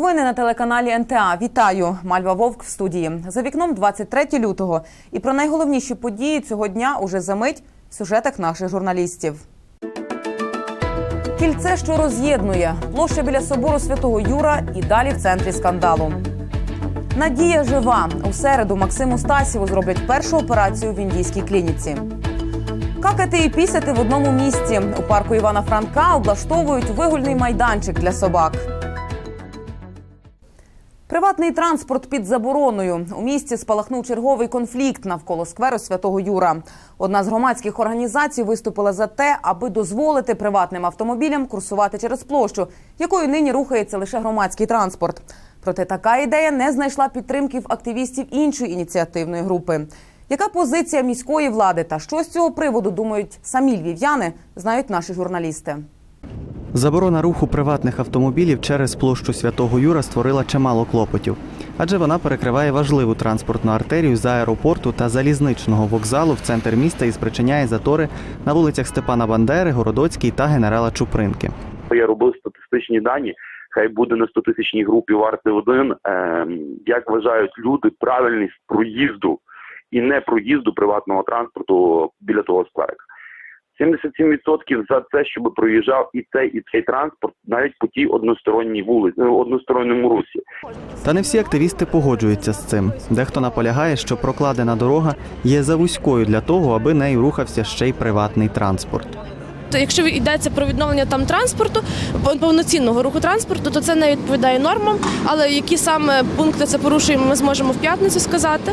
Новини на телеканалі НТА. Вітаю! Мальва Вовк в студії. За вікном 23 лютого. І про найголовніші події цього дня уже за мить в сюжетах наших журналістів. Кільце, що роз'єднує, площа біля собору Святого Юра і далі в центрі скандалу. Надія жива. У середу Максиму Стасєву зроблять першу операцію в індійській клініці. Какати і пісяти в одному місці. У парку Івана Франка облаштовують вигульний майданчик для собак. Приватний транспорт під забороною. У місті спалахнув черговий конфлікт навколо скверу Святого Юра. Одна з громадських організацій виступила за те, аби дозволити приватним автомобілям курсувати через площу, якою нині рухається лише громадський транспорт. Проте така ідея не знайшла підтримки в активістів іншої ініціативної групи. Яка позиція міської влади та що з цього приводу думають самі львів'яни, знають наші журналісти. Заборона руху приватних автомобілів через площу Святого Юра створила чимало клопотів, адже вона перекриває важливу транспортну артерію з аеропорту та залізничного вокзалу в центр міста і спричиняє затори на вулицях Степана Бандери, Городоцькій та генерала Чупринки. я робив статистичні дані. Хай буде на 100 тисячній групі варти один. Ем, як вважають люди правильність проїзду і не проїзду приватного транспорту біля того скверика. 77% за те, щоб проїжджав і цей, і цей транспорт навіть по тій односторонній вулиці, односторонньому русі. Та не всі активісти погоджуються з цим. Дехто наполягає, що прокладена дорога є завузькою для того, аби нею рухався ще й приватний транспорт. То якщо йдеться про відновлення там транспорту, повноцінного руху транспорту, то це не відповідає нормам. Але які саме пункти це порушуємо, ми зможемо в п'ятницю сказати.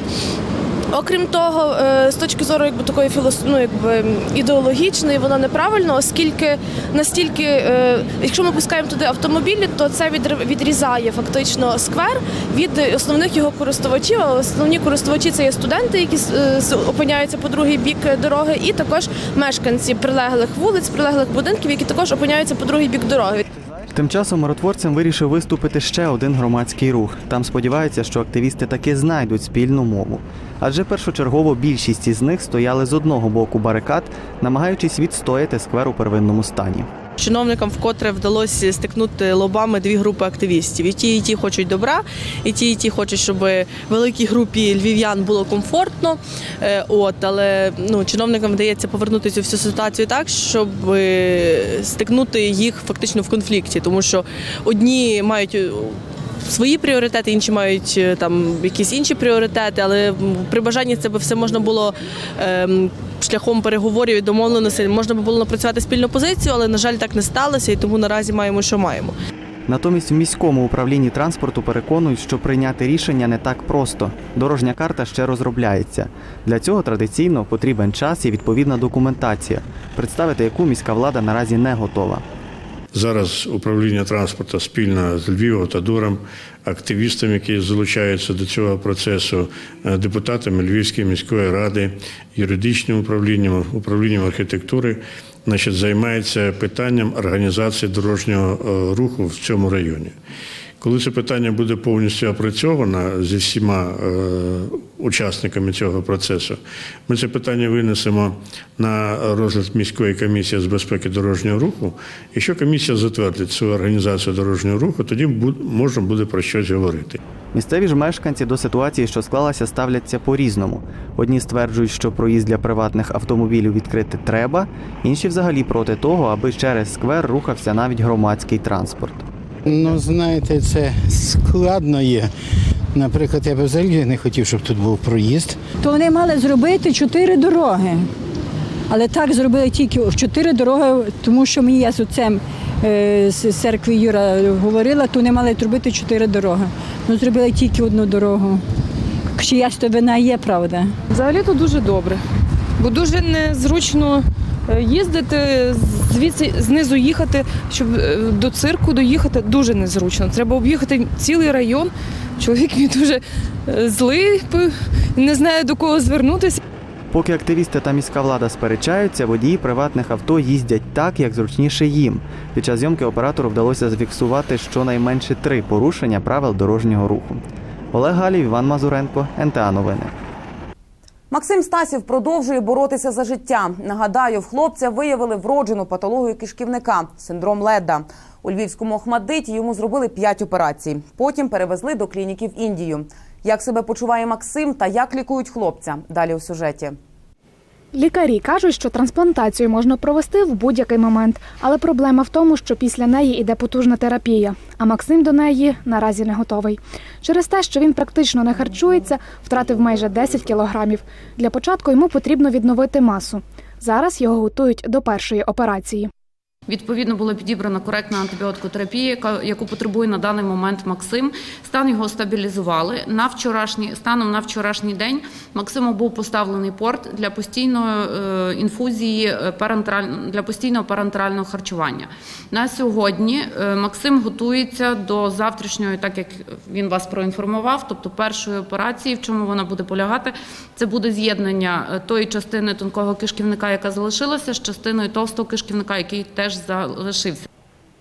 Окрім того, е, з точки зору якби такої філос... ну, якби ідеологічної, воно неправильно, оскільки настільки, е, якщо ми пускаємо туди автомобілі, то це відрізає фактично сквер від основних його користувачів. А основні користувачі це є студенти, які е, опиняються по другий бік дороги, і також мешканці прилеглих вулиць, прилеглих будинків, які також опиняються по другий бік дороги. Тим часом миротворцям вирішив виступити ще один громадський рух. Там сподіваються, що активісти таки знайдуть спільну мову. Адже першочергово більшість із них стояли з одного боку барикад, намагаючись відстояти сквер у первинному стані. Чиновникам вкотре вдалося стикнути лобами дві групи активістів. І ті, і ті хочуть добра, і ті, і ті хочуть, щоб великій групі львів'ян було комфортно. Е, От, але ну, чиновникам вдається повернути цю всю ситуацію так, щоб е, стикнути їх фактично в конфлікті, тому що одні мають. Свої пріоритети, інші мають е, там якісь інші пріоритети, але при бажанні це би все можна було ем, шляхом переговорів і домовленостей можна би було напрацювати спільну позицію, але на жаль так не сталося, і тому наразі маємо, що маємо. Натомість в міському управлінні транспорту переконують, що прийняти рішення не так просто. Дорожня карта ще розробляється. Для цього традиційно потрібен час і відповідна документація, представити яку міська влада наразі не готова. Зараз управління транспорту спільно з Львівом та Дуром, активістами, які залучаються до цього процесу, е, депутатами Львівської міської ради, юридичним управлінням, управлінням архітектури, значить, займається питанням організації дорожнього е, руху в цьому районі. Коли це питання буде повністю опрацьовано зі всіма е, учасниками цього процесу, ми це питання винесемо на розгляд міської комісії з безпеки дорожнього руху. Якщо комісія затвердить цю організацію дорожнього руху, тоді можна буде про щось говорити. Місцеві ж мешканці до ситуації, що склалася, ставляться по-різному. Одні стверджують, що проїзд для приватних автомобілів відкрити треба, інші взагалі проти того, аби через сквер рухався навіть громадський транспорт. Ну, знаєте, це складно є. Наприклад, я б взагалі не хотів, щоб тут був проїзд. то вони мали зробити чотири дороги. Але так зробили тільки чотири дороги, тому що мені я з отцем е, з церкви Юра говорила, то вони мали зробити чотири дороги. Ну зробили тільки одну дорогу. Чиясь то вина є, правда. Взагалі то дуже добре, бо дуже незручно їздити, звідси знизу їхати, щоб е, до цирку доїхати дуже незручно. Треба об'їхати цілий район. Чоловік мій дуже е, злий, не знає до кого звернутися. Поки активісти та міська влада сперечаються, водії приватних авто їздять так, як зручніше їм. Під час зйомки оператору вдалося зафіксувати щонайменше три порушення правил дорожнього руху. Олег Галів, Іван Мазуренко, НТА Новини. Максим Стасів продовжує боротися за життя. Нагадаю, в хлопця виявили вроджену патологію кишківника синдром леда. У львівському Охмадиті йому зробили 5 операцій. Потім перевезли до клініки в Індію. Як себе почуває Максим та як лікують хлопця? Далі у сюжеті. Лікарі кажуть, що трансплантацію можна провести в будь-який момент, але проблема в тому, що після неї йде потужна терапія. А Максим до неї наразі не готовий. Через те, що він практично не харчується, втратив майже 10 кілограмів. Для початку йому потрібно відновити масу. Зараз його готують до першої операції. Відповідно була підібрана коректна антибіотикотерапія, яку потребує на даний момент Максим. Стан його стабілізували. На вчорашній станом на вчорашній день Максиму був поставлений порт для постійної е, інфузії е, для постійного парентерального харчування. На сьогодні е, Максим готується до завтрашньої, так як він вас проінформував, тобто першої операції, в чому вона буде полягати, це буде з'єднання тої частини тонкого кишківника, яка залишилася, з частиною товстого кишківника, який теж залишився.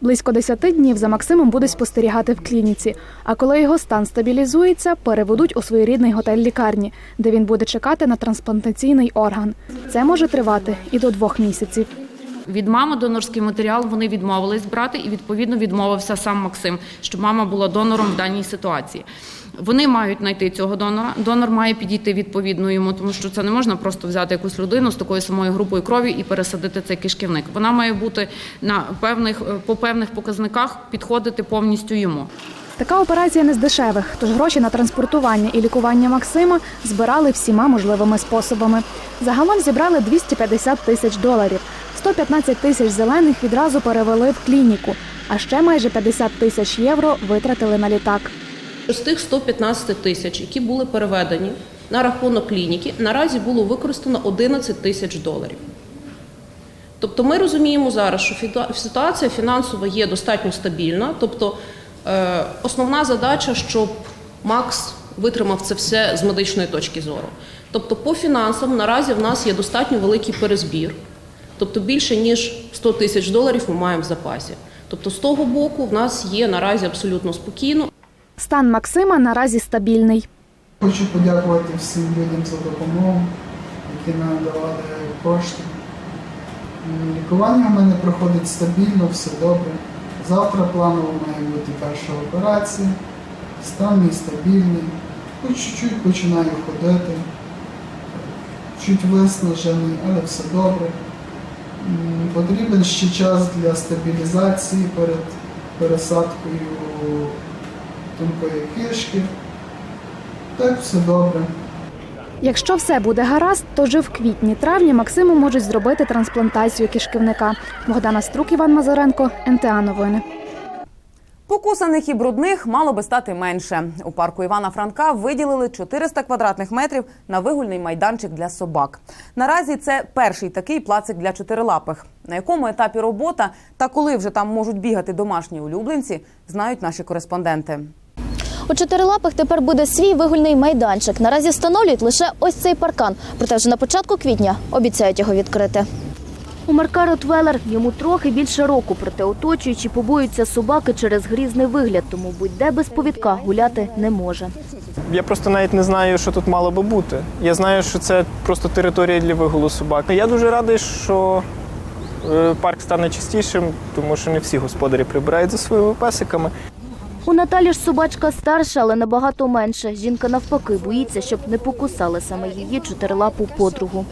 Близько 10 днів за Максимом будуть спостерігати в клініці. А коли його стан стабілізується, переведуть у своєрідний готель лікарні, де він буде чекати на трансплантаційний орган. Це може тривати і до двох місяців. Від мами донорський матеріал вони відмовились брати, і відповідно відмовився сам Максим, щоб мама була донором в даній ситуації. Вони мають знайти цього донора. Донор має підійти відповідно йому, тому що це не можна просто взяти якусь людину з такою самою групою крові і пересадити цей кишківник. Вона має бути на певних по певних показниках підходити повністю йому. Така операція не з дешевих, тож гроші на транспортування і лікування Максима збирали всіма можливими способами. Загалом зібрали 250 тисяч доларів. 115 тисяч зелених відразу перевели в клініку, а ще майже 50 тисяч євро витратили на літак. З тих 115 тисяч, які були переведені на рахунок клініки, наразі було використано 11 тисяч доларів. Тобто ми розуміємо зараз, що ситуація фінансова є достатньо стабільна. Тобто е, основна задача, щоб Макс витримав це все з медичної точки зору. Тобто, по фінансам наразі в нас є достатньо великий перезбір, тобто більше ніж 100 тисяч доларів ми маємо в запасі. Тобто, з того боку, в нас є наразі абсолютно спокійно. Стан Максима наразі стабільний. Хочу подякувати всім людям за допомогу, які нам давали кошти. Лікування в мене проходить стабільно, все добре. Завтра планово має бути перша операція. Стан мій стабільний. Хоч чуть-чуть починаю ходити. Чуть виснажений, але все добре. Потрібен ще час для стабілізації перед пересадкою тонкої кишки. Так, все добре. Якщо все буде гаразд, то вже в квітні-травні Максиму можуть зробити трансплантацію кишківника. Богдана Струк, Іван Мазаренко, НТА Новини. Покусаних і брудних мало би стати менше. У парку Івана Франка виділили 400 квадратних метрів на вигульний майданчик для собак. Наразі це перший такий плацик для чотирилапих. На якому етапі робота та коли вже там можуть бігати домашні улюбленці, знають наші кореспонденти. У чотирилапих тепер буде свій вигульний майданчик. Наразі встановлюють лише ось цей паркан. Проте вже на початку квітня обіцяють його відкрити. У Марка Ротвелер йому трохи більше року, проте оточуючи побоюються собаки через грізний вигляд, тому будь-де без повідка гуляти не може. Я просто навіть не знаю, що тут мало би бути. Я знаю, що це просто територія для вигулу собак. Я дуже радий, що е, парк стане чистішим, тому що не всі господарі прибирають за своїми песиками. У Наталі ж собачка старша, але набагато менше. Жінка навпаки боїться, щоб не покусали саме її чотирилапу подругу.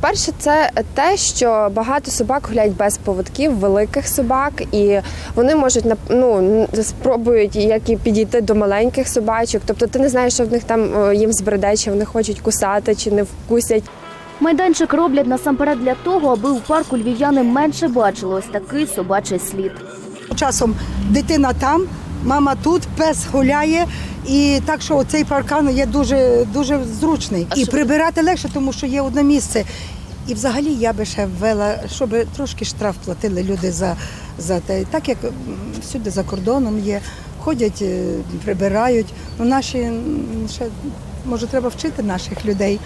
Перше, це те, що багато собак гуляють без поводків, великих собак, і вони можуть ну, спробують як і підійти до маленьких собачок. Тобто ти не знаєш, що в них там їм збреде, чи вони хочуть кусати, чи не вкусять. Майданчик роблять насамперед для того, аби у парку львів'яни менше бачили ось такий собачий слід. Часом дитина там, мама тут, пес гуляє. І так, що цей паркан є дуже дуже зручний. І прибирати легше, тому що є одне місце. І взагалі я би ще ввела, щоб трошки штраф платили люди за за те. Так як всюди за кордоном є, ходять, прибирають. Ну наші ще може треба вчити наших людей.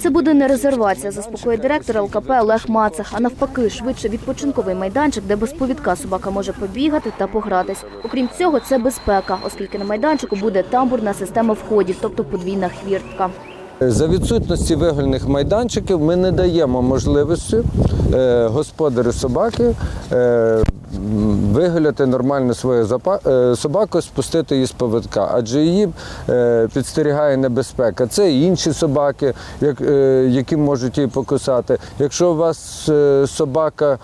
Це буде не резервація, заспокоює директор ЛКП Олег Мацах, а навпаки, швидше відпочинковий майданчик, де без повідка собака може побігати та погратись. Окрім цього, це безпека, оскільки на майданчику буде тамбурна система входів, тобто подвійна хвіртка. За відсутності вигульних майданчиків ми не даємо можливості е, господарю собаки е, вигуляти нормально свою е, собаку, спустити її з поводка, адже її підстерігає небезпека. Це і інші собаки, як, які можуть її покусати. Якщо у вас собака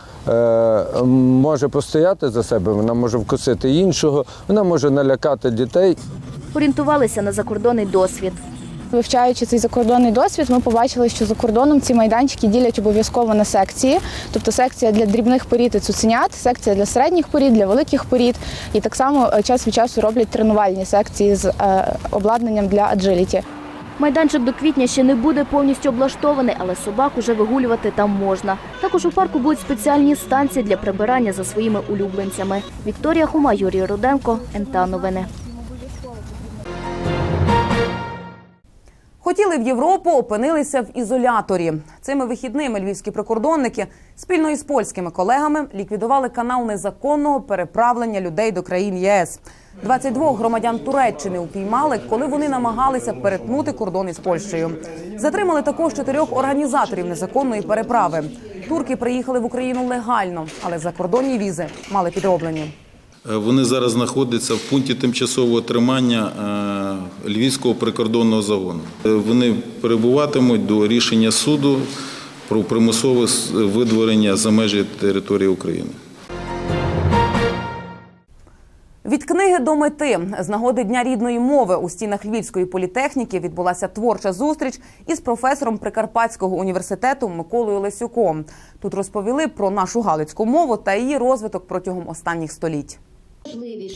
може постояти за себе, вона може вкусити іншого, вона може налякати дітей. Орієнтувалися на закордонний досвід. Вивчаючи цей закордонний досвід, ми побачили, що за кордоном ці майданчики ділять обов'язково на секції. Тобто секція для дрібних порід і цуценят, секція для середніх порід, для великих порід. І так само е, час від часу роблять тренувальні секції з е, обладнанням для аджиліті. Майданчик до квітня ще не буде повністю облаштований, але собак уже вигулювати там можна. Також у парку будуть спеціальні станції для прибирання за своїми улюбленцями. Вікторія Хума, Юрій Руденко, НТА Новини. Хотіли в Європу, опинилися в ізоляторі. Цими вихідними львівські прикордонники спільно із польськими колегами ліквідували канал незаконного переправлення людей до країн ЄС. 22 громадян Туреччини упіймали, коли вони намагалися перетнути кордон із Польщею. Затримали також чотирьох організаторів незаконної переправи. Турки приїхали в Україну легально, але закордонні візи мали підроблені. Е, Вони зараз знаходяться в пункті тимчасового тримання е, Львівського прикордонного загону. Е, Вони перебуватимуть до рішення суду про примусове видворення за межі території України. Від книги до мети з нагоди дня рідної мови у стінах Львівської політехніки відбулася творча зустріч із професором Прикарпатського університету Миколою Лесюком. Тут розповіли про нашу галицьку мову та її розвиток протягом останніх століть.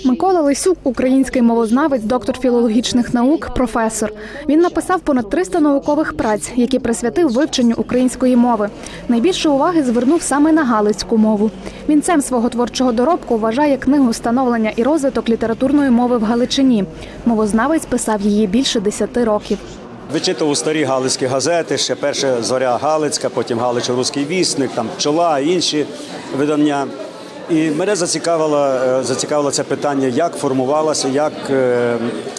Микола Лисюк, український мовознавець, доктор філологічних наук, професор. Він написав понад 300 наукових праць, які присвятив вивченню української мови. Найбільше уваги звернув саме на галицьку мову. Вінцем свого творчого доробку вважає книгу Становлення і розвиток літературної мови в Галичині. Мовознавець писав її більше 10 років. Вичитував старі галицькі газети, ще перша зоря Галицька, потім Галичо-Руський вісник, там пчола, інші видання. І мене зацікавило, е, зацікавило це питання, як формувалася, як е,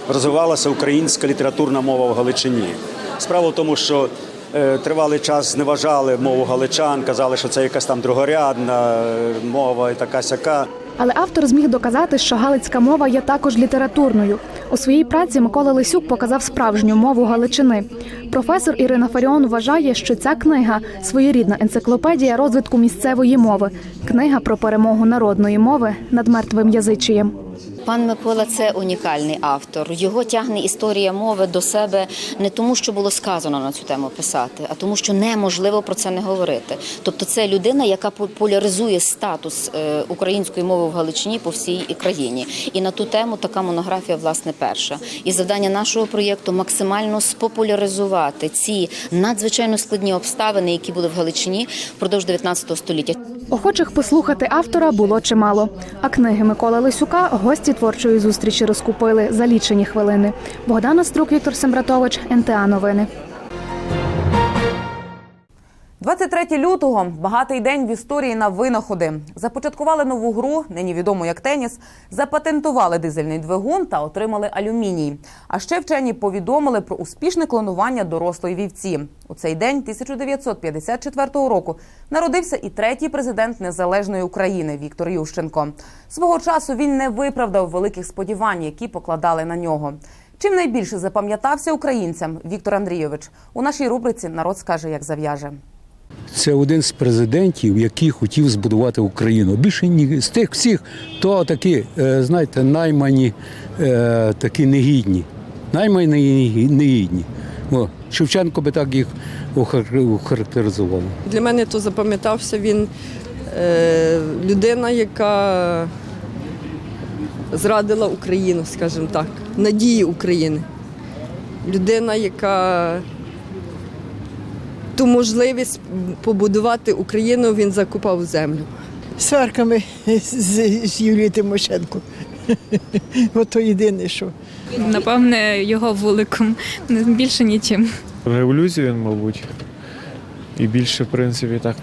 розвивалася українська літературна мова в Галичині. Справа в тому, що е, тривалий час зневажали мову галичан, казали, що це якась там другорядна мова і така сяка. Але автор зміг доказати, що галицька мова є також літературною. У своїй праці Микола Лисюк показав справжню мову Галичини. Професор Ірина Фаріон вважає, що ця книга своєрідна енциклопедія розвитку місцевої мови, книга про перемогу народної мови над мертвим язичієм. Пан Микола це унікальний автор. Його тягне історія мови до себе не тому, що було сказано на цю тему писати, а тому, що неможливо про це не говорити. Тобто, це людина, яка популяризує статус е, української мови в Галичині по всій країні. І на ту тему така монографія власне перша. І завдання нашого проєкту максимально спопуляризувати ці надзвичайно складні обставини, які були в Галичині впродовж 19 століття. Охочих послухати автора було чимало. А книги Миколи Лисюка гості творчої зустрічі розкупили за лічені хвилини. Богдана Струк, Віктор Сембратович, НТА Новини. 23 лютого багатий день в історії на винаходи. Започаткували нову гру, нині відому як теніс, запатентували дизельний двигун та отримали алюміній. А ще вчені повідомили про успішне клонування дорослої вівці. У цей день 1954 року народився і третій президент незалежної України Віктор Ющенко. Свого часу він не виправдав великих сподівань, які покладали на нього. Чим найбільше запам'ятався українцям Віктор Андрійович у нашій рубриці Народ скаже, як зав'яже. Це один з президентів, який хотів збудувати Україну. Більше ні з тих всіх, то такі, е, знаєте, наймані е, такі негідні. Наймані негідні. О, Шевченко би так їх охарактеризував. Для мене то запам'ятався він е, людина, яка зрадила Україну, скажімо так, надії України. Людина, яка ту можливість побудувати Україну він закупав землю. Сварками з, з Юлією Тимошенко. Ото єдине, що. Напевне, його вуликом, більше нічим. Революцію, мабуть. І більше, в принципі, так,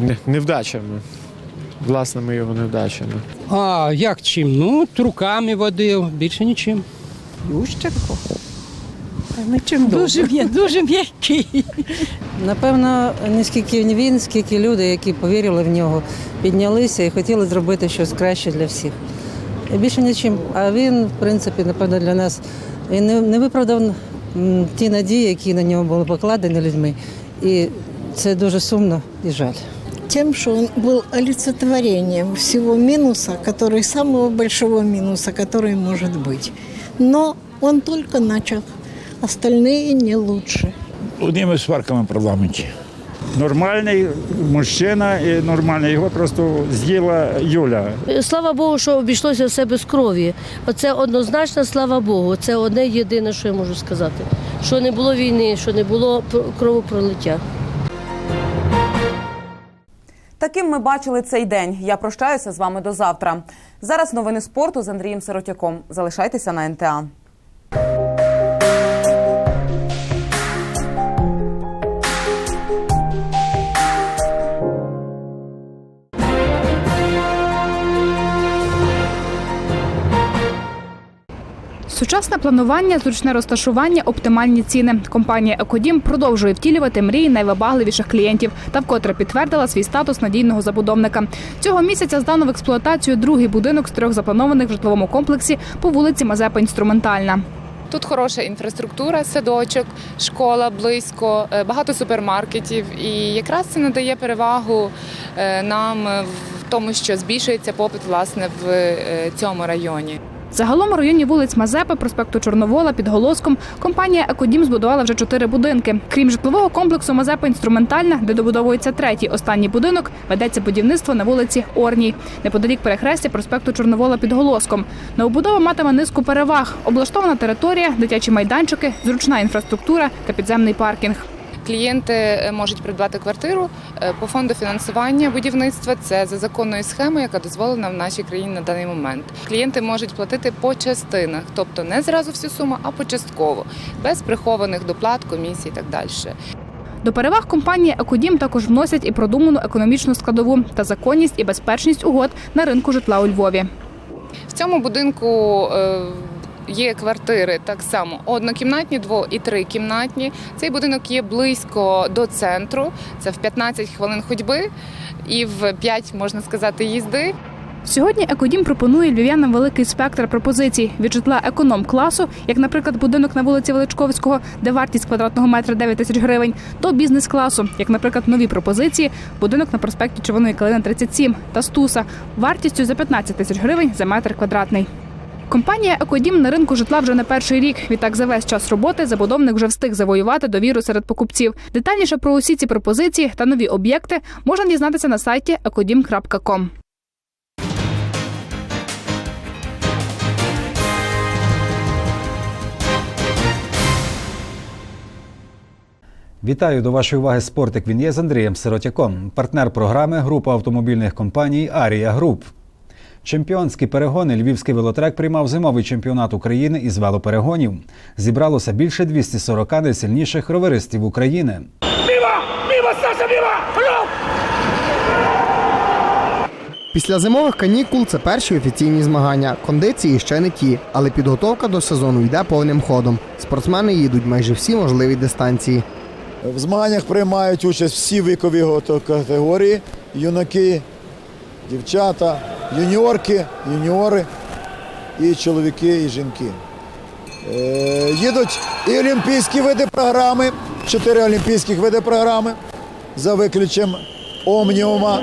не- невдачами. Власними його невдачами. А як чим? Ну, руками водив, більше нічим. Ющенко. Нічим дуже, м'я- дуже м'який. Напевно, не скільки він, скільки люди, які повірили в нього, піднялися і хотіли зробити щось краще для всіх. І більше нічим. А він, в принципі, напевно, для нас він не, не виправдав м, ті надії, які на нього були покладені людьми. І це дуже сумно і жаль. Тем, что он был олицетворением всего минуса, который самого большого минуса, который может быть. Но он только начал, остальные не лучше. одними сварками в парламенті. Нормальний мужчина і нормальний. Його просто з'їла Юля. Слава Богу, що обійшлося все без крові. Оце однозначно, слава Богу. Це одне єдине, що я можу сказати. Що не було війни, що не було пр- кровопролиття. Таким ми бачили цей день. Я прощаюся з вами до завтра. Зараз новини спорту з Андрієм Сиротяком. Залишайтеся на НТА. Сучасне планування, зручне розташування, оптимальні ціни. Компанія Екодім продовжує втілювати мрії найвибагливіших клієнтів та вкотре підтвердила свій статус надійного забудовника. Цього місяця здано в експлуатацію другий будинок з трьох запланованих в житловому комплексі по вулиці Мазепа Інструментальна. Тут хороша інфраструктура, садочок, школа близько, е, багато супермаркетів. І якраз це надає перевагу е, нам в тому, що збільшується попит власне в е, цьому районі. Загалом у районі вулиць Мазепи, проспекту Чорновола, під Голоском компанія Екодім збудувала вже чотири будинки. Крім житлового комплексу Мазепа інструментальна, де добудовується третій останній будинок, ведеться будівництво на вулиці Орній, неподалік перехрестя проспекту Чорновола під Голоском. Новобудова матиме низку переваг: облаштована територія, дитячі майданчики, зручна інфраструктура та підземний паркінг. Клієнти е, можуть придбати квартиру е, по фонду фінансування будівництва. Це за законною схемою, яка дозволена в нашій країні на даний момент. Клієнти можуть платити по частинах, тобто не зразу всю суму, а почастково, без прихованих доплат, комісій і так далі. До переваг компанії Екодім також вносять і продуману економічну складову та законність і безпечність угод на ринку житла у Львові. В цьому будинку е, є квартири так само однокімнатні, дво і трикімнатні. Цей будинок є близько до центру. Це в 15 хвилин ходьби і в 5, можна сказати, їзди. Сьогодні Екодім пропонує львів'янам великий спектр пропозицій від житла економ-класу, як, наприклад, будинок на вулиці Величковського, де вартість квадратного метра 9 тисяч гривень, до бізнес-класу, як, наприклад, нові пропозиції, будинок на проспекті Червоної Калини 37 та Стуса, вартістю за 15 тисяч гривень за метр квадратний. Компанія Екодім на ринку житла вже не перший рік. Відтак за весь час роботи забудовник вже встиг завоювати довіру серед покупців. Детальніше про усі ці пропозиції та нові об'єкти можна дізнатися на сайті ecodim.com. Вітаю до вашої уваги спортик. Він є з Андрієм Сиротяком, партнер програми група автомобільних компаній Арія Груп. Чемпіонські перегони Львівський велотрек приймав зимовий чемпіонат України із велоперегонів. Зібралося більше 240 найсильніших роверистів України. ¡Viva! ¡Viva Саша! ¡Viva! Після зимових канікул це перші офіційні змагання. Кондиції ще не ті, але підготовка до сезону йде повним ходом. Спортсмени їдуть майже всі можливі дистанції. В змаганнях приймають участь всі вікові категорії: юнаки, дівчата, юніорки, юніори, і чоловіки, і жінки. Е, їдуть і олімпійські види програми, чотири олімпійських види програми за виключенням омніума.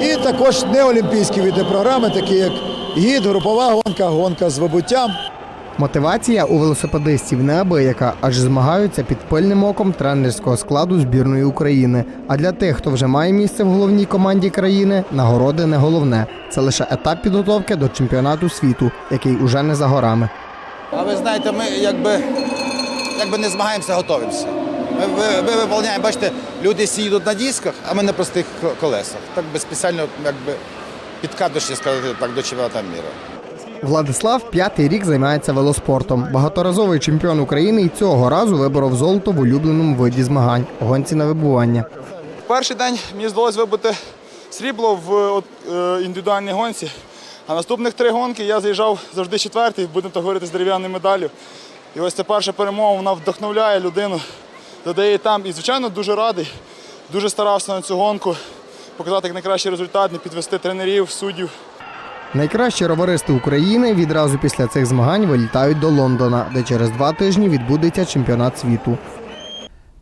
І також неолімпійські види програми, такі як гід, групова гонка, гонка з вибуттям. Мотивація у велосипедистів неабияка, аж змагаються під пильним оком тренерського складу збірної України. А для тих, хто вже має місце в головній команді країни, нагороди не головне. Це лише етап підготовки до чемпіонату світу, який уже не за горами. А ви знаєте, ми якби, якби не змагаємося, готуємося. Ми, ми, ми виповняємо, бачите, люди всі їдуть на дисках, а ми на простих колесах. Так би спеціально якби підкатуючи, сказати так, до чемпіонату міра. Владислав п'ятий рік займається велоспортом. Багаторазовий чемпіон України і цього разу виборов золото в улюбленому виді змагань гонці на вибування. Перший день мені вдалося вибити срібло в е, індивідуальній гонці. А наступних три гонки я заїжджав завжди четвертий, будемо так говорити, з дерев'яною медаллю. І ось ця перша перемога вона вдохновляє людину, додає там. І, звичайно, дуже радий, дуже старався на цю гонку показати як найкращий результат, не підвести тренерів, суддів. Найкращі роваристи України відразу після цих змагань вилітають до Лондона, де через два тижні відбудеться чемпіонат світу.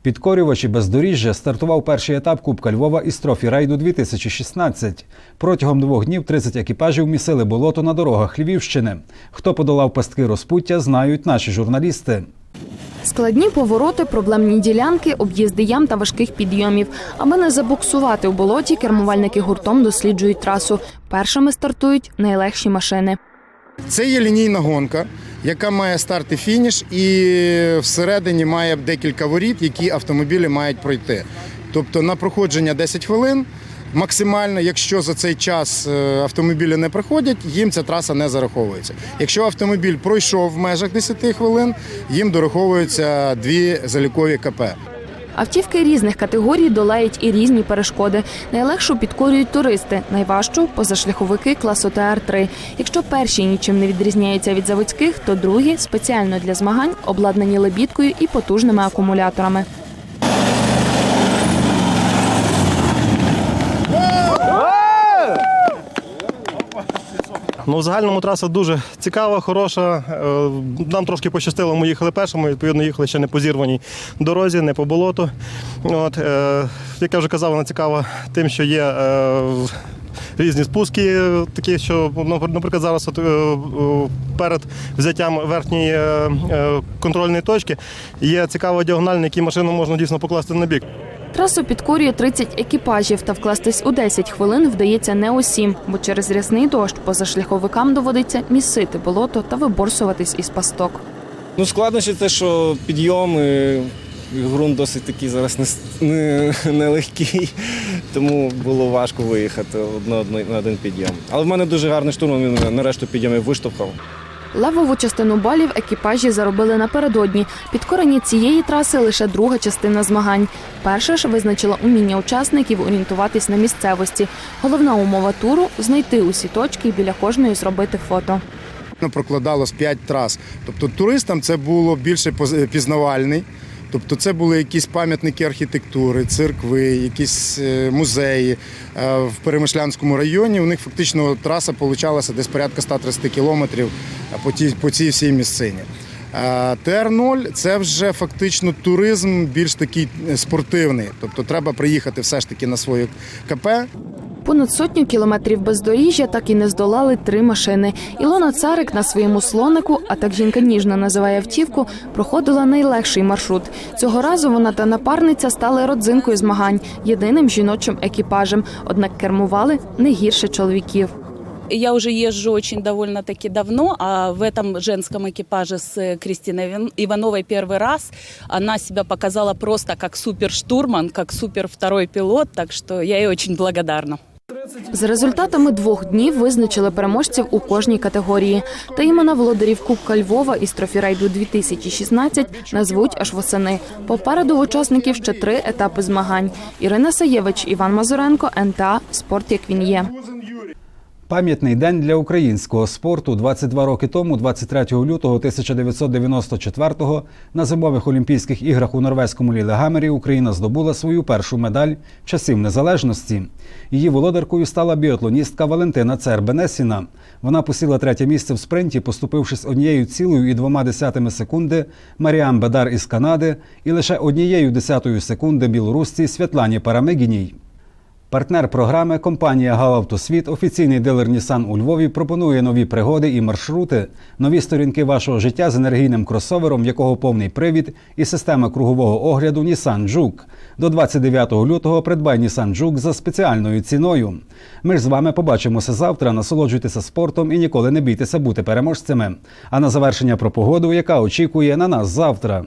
Підкорювачі бездоріжжя стартував перший етап Кубка Львова із трофі рейду 2016. Протягом двох днів 30 екіпажів місили болото на дорогах Львівщини. Хто подолав пастки розпуття, знають наші журналісти. Складні повороти, проблемні ділянки, об'їзди ям та важких підйомів. Аби не забуксувати у болоті, кермувальники гуртом досліджують трасу. Першими стартують найлегші машини. Це є лінійна гонка, яка має старт і фініш, і всередині має декілька воріт, які автомобілі мають пройти. Тобто на проходження 10 хвилин. Максимально, якщо за цей час е, автомобілі не проходять, їм ця траса не зараховується. Якщо автомобіль пройшов в межах 10 хвилин, їм дораховуються дві залікові КП. Автівки різних категорій долають і різні перешкоди. Найлегшу підкорюють туристи, найважчу позашляховики класу ТР-3. Якщо перші нічим не відрізняються від заводських, то другі спеціально для змагань обладнані лебідкою і потужними акумуляторами. Ну, в загальному траса дуже цікава, хороша. Е, Нам трошки пощастило, ми їхали першими, відповідно, їхали ще не по зірваній дорозі, не по болоту. От, е, як я вже казав, вона цікава тим, що є. е, Різні спуски, такі, що, ну, наприклад, зараз от, перед взяттям верхньої контрольної точки є цікава діагональ, на якій машину можна дійсно покласти на бік. Трасу підкорює 30 екіпажів, та вкластись у 10 хвилин вдається не усім, бо через рясний дощ позашляховикам доводиться місити болото та виборсуватись із пасток. Ну, складнощі те, що підйоми, ґрунт досить такий зараз не, не, нелегкий, тому було важко виїхати на, один підйом. Але в мене дуже гарний штурм, він мене на підйомів виштовхав. Левову частину балів екіпажі заробили напередодні. Підкорені цієї траси лише друга частина змагань. Перша ж визначила уміння учасників орієнтуватись на місцевості. Головна умова туру знайти усі точки і біля кожної зробити фото. Ну, Прокладалось 5 трас. Тобто туристам це було більше пізнавальний. Тобто це були якісь пам'ятники архітектури, церкви, якісь е, музеї. Е, В Перемишлянському районі у них фактично траса получалася десь порядка 130 кілометрів е, по тій, по цій всій місцині. Е, ТР-0 це вже фактично туризм більш такий спортивний. Тобто треба приїхати все ж таки на свою КП, Понад сотню кілометрів бездоріжжя так і не здолали три машини. Ілона Царик на своєму слонику, а так жінка ніжно називає автівку, проходила найлегший маршрут. Цього разу вона та напарниця стали родзинкою змагань, єдиним жіночим екіпажем. Однак кермували не гірше чоловіків. Я уже езжу очень довольно-таки давно, а в этом женском экипаже с э, Кристиной Иван- Ивановой первый раз. Она себя показала просто как суперштурман, как супер второй пилот, так что я ей очень благодарна. За результатами двох днів визначили переможців у кожній категорії. Та імена володарів Кубка Львова із трофірайду 2016 назвуть аж восени. Попереду в учасників ще три етапи змагань. Ірина Саєвич, Іван Мазуренко, НТА Спорт як він є. Пам'ятний день для українського спорту 22 роки тому, 23 лютого 1994-го, на зимових Олімпійських іграх у норвезькому Лілегамері Україна здобула свою першу медаль часів незалежності. Її володаркою стала біатлоністка Валентина Цербенесіна. Вона посіла третє місце в спринті, поступившись однією цілою і двома десятими секунди Маріам Бедар із Канади і лише однією десятою секунди білорусці Світлані Парамигіній. Партнер програми компанія «Галавтосвіт», офіційний дилер Нісан у Львові, пропонує нові пригоди і маршрути, нові сторінки вашого життя з енергійним кросовером, в якого повний привід і система кругового огляду Нісан Джук. До 29 лютого придбай Нісан Джук за спеціальною ціною. Ми ж з вами побачимося завтра. Насолоджуйтеся спортом і ніколи не бійтеся бути переможцями. А на завершення про погоду, яка очікує на нас завтра.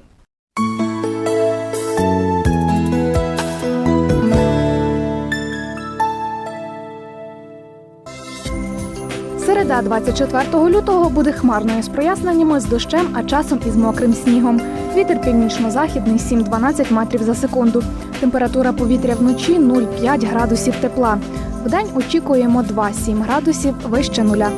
Середа 24 лютого буде хмарною з проясненнями з дощем, а часом із мокрим снігом. Вітер північно-західний 7-12 метрів за секунду. Температура повітря вночі 0,5 градусів тепла. Вдень очікуємо 2-7 градусів вище нуля.